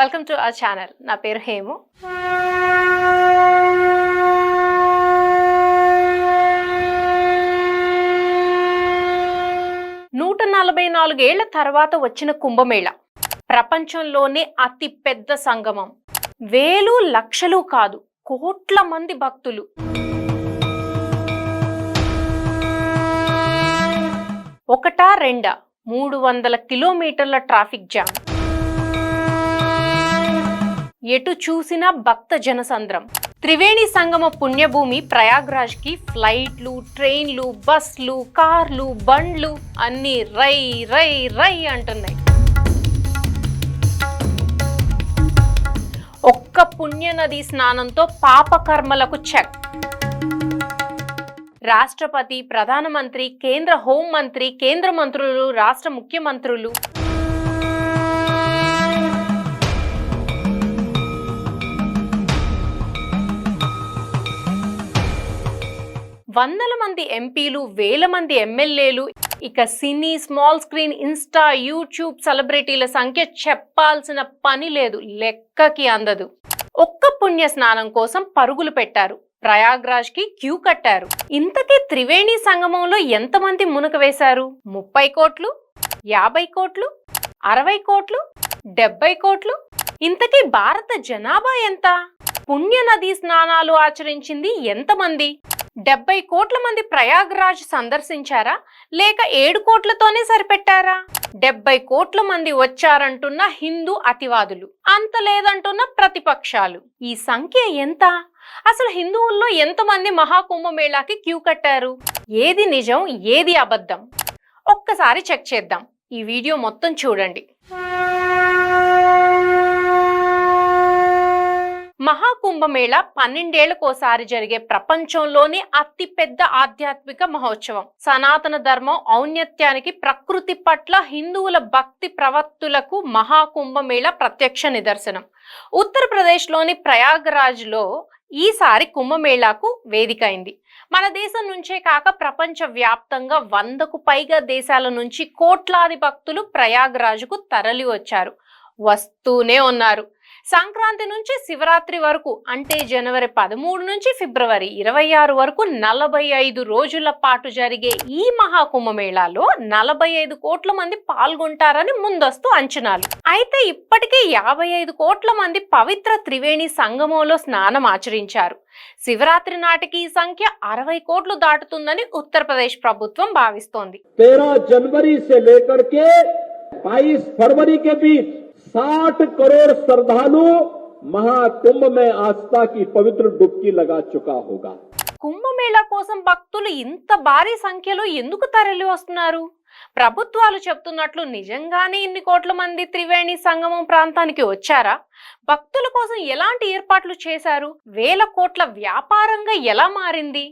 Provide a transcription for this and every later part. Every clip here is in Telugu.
వెల్కమ్ టు అవర్ ఛానల్ నా పేరు హేము. నూట నలభై నాలుగేళ్ళ తర్వాత వచ్చిన కుంభమేళ. ప్రపంచంలోనే అతి పెద్ద సంగమం. వేలు లక్షలు కాదు కోట్ల మంది భక్తులు. ఒకటా రెండా మూడు వందల కిలోమీటర్ల ట్రాఫిక్ జామ్. ఎటు చూసినా భక్త జనసంద్రం. త్రివేణి సంగమ పుణ్యభూమి ప్రయాగ్రాజ్కి ఫ్లైట్లు ట్రైన్లు బస్లు కార్లు బండ్లు అన్ని రై రై రై అంటున్నాయి. ఒక్క పుణ్యనది స్నానంతో పాపకర్మలకు చెక్. రాష్ట్రపతి ప్రధానమంత్రి కేంద్ర హోంమంత్రి కేంద్ర మంత్రులు రాష్ట్ర ముఖ్యమంత్రులు వందల మంది ఎంపీలు వేల మంది ఎమ్మెల్యేలు ఇక cine small screen Insta YouTube సెలబ్రిటీల సంఖ్య చెప్పాల్సిన పని లేదు లెక్కకి అందదు. ఒక్క పుణ్య స్నానం కోసం పరుగులు పెట్టారు. ప్రయాగ్రాజ్కి క్యూ కట్టారు. ఇంతకీ త్రివేణి సంగమంలో ఎంతమంది మునక వేశారు? ముప్పై కోట్లు? యాభై కోట్లు? అరవై కోట్లు? డెబ్బై కోట్లు? ఇంతకీ భారత జనాభా ఎంత? పుణ్య నదీ స్నానాలు ఆచరించింది ఎంతమంది డెబ్బై కోట్ల మంది ప్రయాగ్రాజ్ సందర్శించారా? లేక ఏడు కోట్లతోనే సరిపెట్టారా? డెబ్బై కోట్ల మంది వచ్చారంటున్న హిందూ అతివాదులు అంత లేదంటున్న ప్రతిపక్షాలు. ఈ సంఖ్య ఎంత? అసలు హిందువుల్లో ఎంతమంది మహాకుంభమేళాకి క్యూ కట్టారు? ఏది నిజం ఏది అబద్ధం? ఒక్కసారి చెక్ చేద్దాం. ఈ వీడియో మొత్తం చూడండి. మహాకుంభమేళ పన్నెండేళ్ళకోసారి జరిగే ప్రపంచంలోనే అతిపెద్ద ఆధ్యాత్మిక మహోత్సవం. సనాతన ధర్మం ఔన్నత్యానికి ప్రకృతి పట్ల హిందువుల భక్తి ప్రవత్తులకు మహాకుంభమేళ ప్రత్యక్ష నిదర్శనం. ఉత్తరప్రదేశ్లోని ప్రయాగరాజ్లో ఈసారి కుంభమేళాకు వేదిక అయింది మన దేశం నుంచే కాక ప్రపంచ వ్యాప్తంగా వందకు పైగా దేశాల నుంచి కోట్లాది భక్తులు ప్రయాగరాజుకు తరలి వచ్చారు వస్తూనే ఉన్నారు. సంక్రాంతి నుంచి శివరాత్రి వరకు అంటే జనవరి పదమూడు నుంచి ఫిబ్రవరి ఇరవై ఆరు వరకు నలభై ఐదు రోజుల పాటు జరిగే ఈ మహాకుంభమేళాలో నలభై ఐదు కోట్ల మంది పాల్గొంటారని ముందస్తు అంచనాలు. అయితే ఇప్పటికే యాభై ఐదు కోట్ల మంది పవిత్ర త్రివేణి సంగమంలో స్నానం ఆచరించారు. శివరాత్రి నాటికి ఈ సంఖ్య అరవై కోట్లు దాటుతుందని ఉత్తరప్రదేశ్ ప్రభుత్వం భావిస్తోంది. జనవరి బీచ్. 60 करोड़ श्रद्धालु महाकुंभ में आस्था की पवित्र डुबकी लगा चुका होगा కుంభమేళా కోసం భక్తులు ఇంత భారీ సంఖ్యలో ఎందుకు తరలి వస్తున్నారు ప్రభుత్వాలు చెప్తున్నట్లు నిజంగానే ఇన్ని కోట్ల మంది త్రివేణి సంగమం ప్రాంతానికి వచ్చారా భక్తుల కోసం ఎలాంటి ఏర్పాట్లు చేశారు వేల కోట్ల వ్యాపారంగా ఎలా మారింది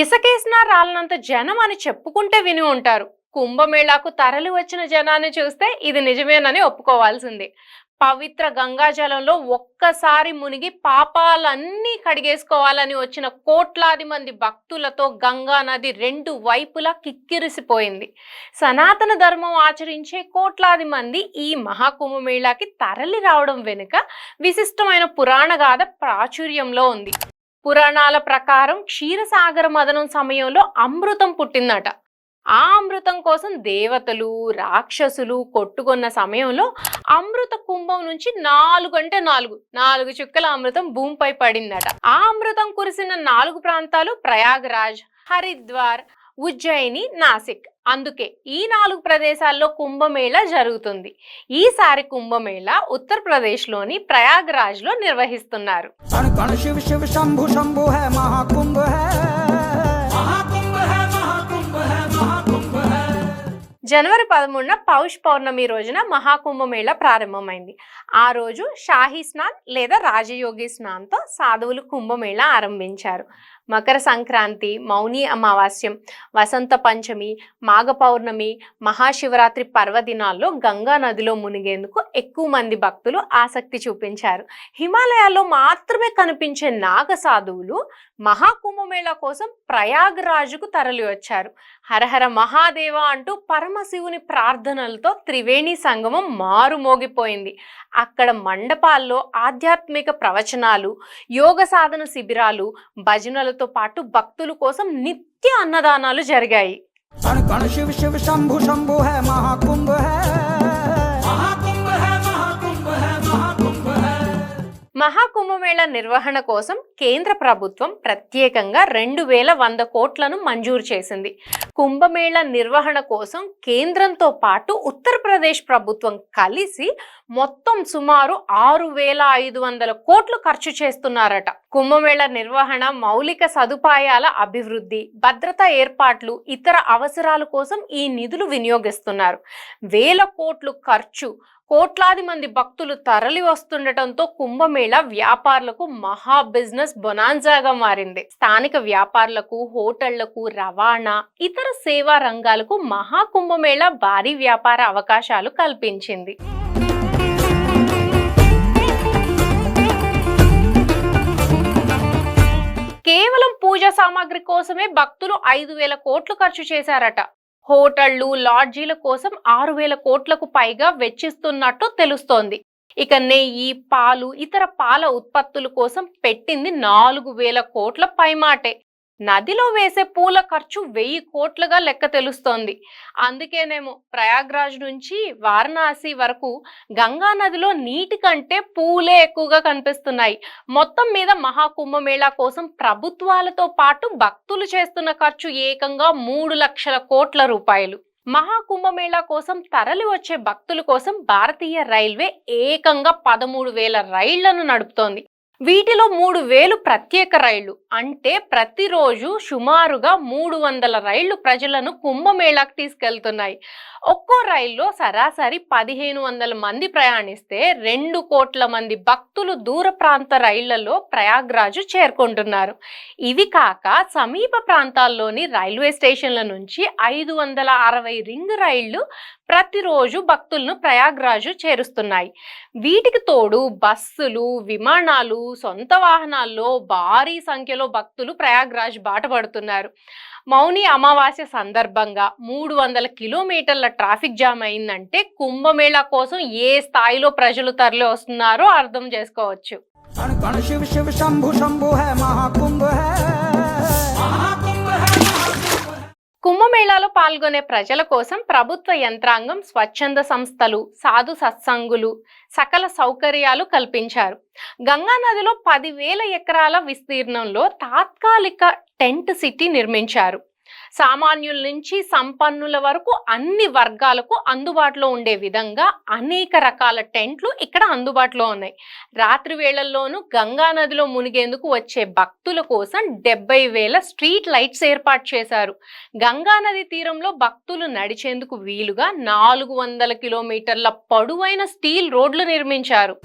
ఇసకేసినా రాలనంత జనం అని చెప్పుకుంటే విని ఉంటారు. కుంభమేళాకు తరలి వచ్చిన జనాన్ని చూస్తే ఇది నిజమేనని ఒప్పుకోవాల్సిందే. పవిత్ర గంగాజలంలో ఒక్కసారి మునిగి పాపాలన్నీ కడిగేసుకోవాలని వచ్చిన కోట్లాది మంది భక్తులతో గంగా నది రెండు వైపులా కిక్కిరిసిపోయింది. సనాతన ధర్మం ఆచరించే కోట్లాది మంది ఈ మహాకుంభమేళాకి తరలి రావడం వెనుక విశిష్టమైన పురాణగాథ ప్రాచుర్యంలో ఉంది. పురాణాల ప్రకారం క్షీరసాగర మదనం సమయంలో అమృతం పుట్టిందట. ఆ అమృతం కోసం దేవతలు రాక్షసులు కొట్టుకున్న సమయంలో అమృత కుంభం నుంచి నాలుగు అంటే నాలుగు నాలుగు చుక్కల అమృతం భూమిపై పడిందట. ఆ అమృతం కురిసిన నాలుగు ప్రాంతాలు ప్రయాగరాజ్ హరిద్వార్ ఉజ్జయిని నాసిక్. అందుకే ఈ నాలుగు ప్రదేశాల్లో కుంభమేళ జరుగుతుంది. ఈసారి కుంభమేళ ఉత్తరప్రదేశ్లోని ప్రయాగ్రాజ్లో నిర్వహిస్తున్నారు. జనవరి పదమూడున పౌష్ పౌర్ణమి రోజున మహాకుంభమేళ ప్రారంభమైంది. ఆ రోజు షాహీ స్నాన్ లేదా రాజయోగి స్నాన్తో సాధువులు కుంభమేళ ఆరంభించారు. మకర సంక్రాంతి మౌని అమావాస్యం వసంత పంచమి మాఘ పౌర్ణమి మహాశివరాత్రి పర్వదినాల్లో గంగా నదిలో మునిగేందుకు ఎక్కువ మంది భక్తులు ఆసక్తి చూపించారు. హిమాలయాల్లో మాత్రమే కనిపించే నాగ సాధువులు మహాకుంభమేళా కోసం ప్రయాగరాజుకు తరలి వచ్చారు. హరహర మహాదేవ అంటూ పరమశివుని ప్రార్థనలతో త్రివేణి సంగమం మారుమోగిపోయింది. అక్కడ మండపాల్లో ఆధ్యాత్మిక ప్రవచనాలు యోగ సాధన శిబిరాలు పూజలతో పాటు భక్తుల కోసం నిత్య అన్నదానాలు జరిగాయి. మహాకుంభమేళ నిర్వహణ కోసం కేంద్ర ప్రభుత్వం ప్రత్యేకంగా రెండు వేల వంద కోట్లను మంజూరు చేసింది. కుంభమేళ నిర్వహణ కోసం కేంద్రంతో పాటు ఉత్తరప్రదేశ్ ప్రభుత్వం కలిసి మొత్తం సుమారు ఆరు వేల ఐదు వందల కోట్లు ఖర్చు చేస్తున్నారట. కుంభమేళ నిర్వహణ మౌలిక సదుపాయాల అభివృద్ధి భద్రతా ఏర్పాట్లు ఇతర అవసరాల కోసం ఈ నిధులు వినియోగిస్తున్నారు. వేల కోట్లు ఖర్చు కోట్లాది మంది భక్తులు తరలి వస్తుండటంతో కుంభమేళ వ్యాపారులకు మహా బిజినెస్ బొనాన్జాగా మారింది. స్థానిక వ్యాపారులకు హోటళ్ళకు రవాణా ఇతర సేవా రంగాలకు మహా కుంభమేళ భారీ వ్యాపార అవకాశాలు కల్పించింది. సామాగ్రి కోసమే భక్తులు ఐదు వేల కోట్లు ఖర్చు చేశారట. హోటళ్ళు లాడ్జీల కోసం ఆరు వేల కోట్లకు పైగా వెచ్చిస్తున్నట్టు తెలుస్తోంది. ఇక నెయ్యి పాలు ఇతర పాల ఉత్పత్తుల కోసం పెట్టింది నాలుగు వేల కోట్ల పైమాటే. నదిలో వేసే పూల ఖర్చు వెయ్యి కోట్లుగా లెక్క తెలుస్తోంది. అందుకేనేమో ప్రయాగ్రాజ్ నుంచి వారణాసి వరకు గంగా నదిలో నీటి కంటే పూలే ఎక్కువగా కనిపిస్తున్నాయి. మొత్తం మీద మహాకుంభమేళా కోసం ప్రభుత్వాలతో పాటు భక్తులు చేస్తున్న ఖర్చు ఏకంగా మూడు లక్షల కోట్ల రూపాయలు. మహాకుంభమేళా కోసం తరలి వచ్చే భక్తుల కోసం భారతీయ రైల్వే ఏకంగా పదమూడు వేల రైళ్ళను నడుపుతోంది. వీటిలో మూడు వేలు ప్రత్యేక రైళ్ళు. అంటే ప్రతిరోజు సుమారుగా మూడు వందల రైళ్ళు ప్రజలను కుంభమేళాకు తీసుకెళ్తున్నాయి. ఒక్కో రైల్లో సరాసరి పదిహేను వందల మంది ప్రయాణిస్తే రెండు కోట్ల మంది భక్తులు దూర ప్రాంత రైళ్ళలో ప్రయాగ్రాజు చేరుకుంటున్నారు. ఇవి కాక సమీప ప్రాంతాల్లోని రైల్వే స్టేషన్ల నుంచి ఐదు వందల అరవై రింగ్ రైళ్ళు ప్రతిరోజు భక్తులను ప్రయాగ్రాజు చేరుస్తున్నాయి. వీటికి తోడు బస్సులు విమానాలు సొంత వాహనాల్లో భారీ సంఖ్యలో భక్తులు ప్రయాగ్రాజ్ బాట పడుతున్నారు. మౌని అమావాస్య సందర్భంగా మూడు వందల కిలోమీటర్ల ట్రాఫిక్ జామ్ అయిందంటే కుంభమేళా కోసం ఏ స్థాయిలో ప్రజలు తరలి వస్తున్నారో అర్థం చేసుకోవచ్చు. శంభు మహాకుంభ కుంభమేళాలో పాల్గొనే ప్రజల కోసం ప్రభుత్వ యంత్రాంగం స్వచ్ఛంద సంస్థలు సాధు సత్సంగులు సకల సౌకర్యాలు కల్పించారు. గంగా నదిలో పదివేల ఎకరాల విస్తీర్ణంలో తాత్కాలిక టెంట్ సిటీ నిర్మించారు. సామాన్యుల నుంచి సంపన్నుల వరకు అన్ని వర్గాలకు అందుబాటులో ఉండే విధంగా అనేక రకాల టెంట్లు ఇక్కడ అందుబాటులో ఉన్నాయి. రాత్రి వేళల్లోనూ గంగా నదిలో మునిగేందుకు వచ్చే భక్తుల కోసం డెబ్బై వేల స్ట్రీట్ లైట్స్ ఏర్పాటు చేశారు. గంగా నది తీరంలో భక్తులు నడిచేందుకు వీలుగా నాలుగు వందల కిలోమీటర్ల పొడవైన స్టీల్ రోడ్లు నిర్మించారు.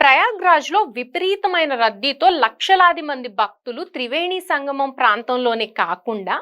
ప్రయాగ్రాజ్లో విపరీతమైన రద్దీతో లక్షలాది మంది భక్తులు త్రివేణి సంగమం ప్రాంతంలోనే కాకుండా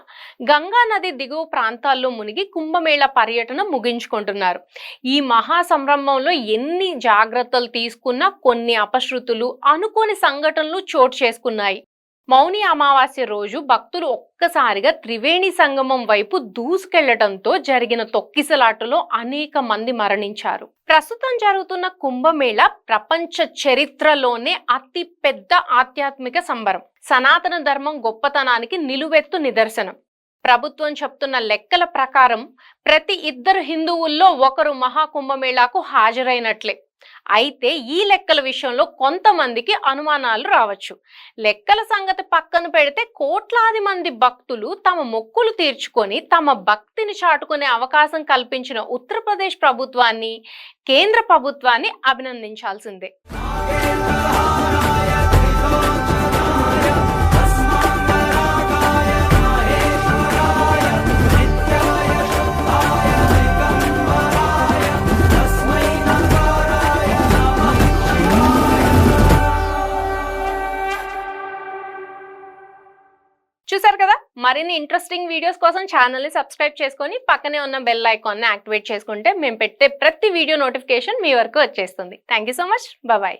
గంగా నది దిగువ ప్రాంతాల్లో మునిగి కుంభమేళ పర్యటన ముగించుకుంటున్నారు. ఈ మహా సంరంభంలో ఎన్ని జాగ్రత్తలు తీసుకున్నా కొన్ని అపశృతులు అనుకోని సంఘటనలు చోటు చేసుకున్నాయి. మౌని అమావాస్య రోజు భక్తులు ఒక్కసారిగా త్రివేణి సంగమం వైపు దూసుకెళ్ళటంతో జరిగిన తొక్కిసలాటలో అనేక మంది మరణించారు. ప్రస్తుతం జరుగుతున్న కుంభమేళ ప్రపంచ చరిత్రలోనే అతి పెద్ద ఆధ్యాత్మిక సంబరం. సనాతన ధర్మం గొప్పతనానికి నిలువెత్తు నిదర్శనం. ప్రభుత్వం చెప్తున్న లెక్కల ప్రకారం ప్రతి ఇద్దరు హిందువుల్లో ఒకరు మహాకుంభమేళాకు హాజరైనట్లే. అయితే ఈ లెక్కల విషయంలో కొంతమందికి అనుమానాలు రావచ్చు. లెక్కల సంగతి పక్కన పెడితే కోట్లాది మంది భక్తులు తమ మొక్కులు తీర్చుకొని తమ భక్తిని చాటుకునే అవకాశం కల్పించిన ఉత్తరప్రదేశ్ ప్రభుత్వాన్ని కేంద్ర ప్రభుత్వాన్ని అభినందించాల్సిందే. మరిన్ని ఇంట్రెస్టింగ్ వీడియోస్ కోసం ఛానల్ని సబ్స్క్రైబ్ చేసుకొని పక్కనే ఉన్న బెల్ ఐకాన్ని యాక్టివేట్ చేసుకుంటే మేము పెట్టే ప్రతి వీడియో నోటిఫికేషన్ మీ వరకు వచ్చేస్తుంది. Thank you so much bye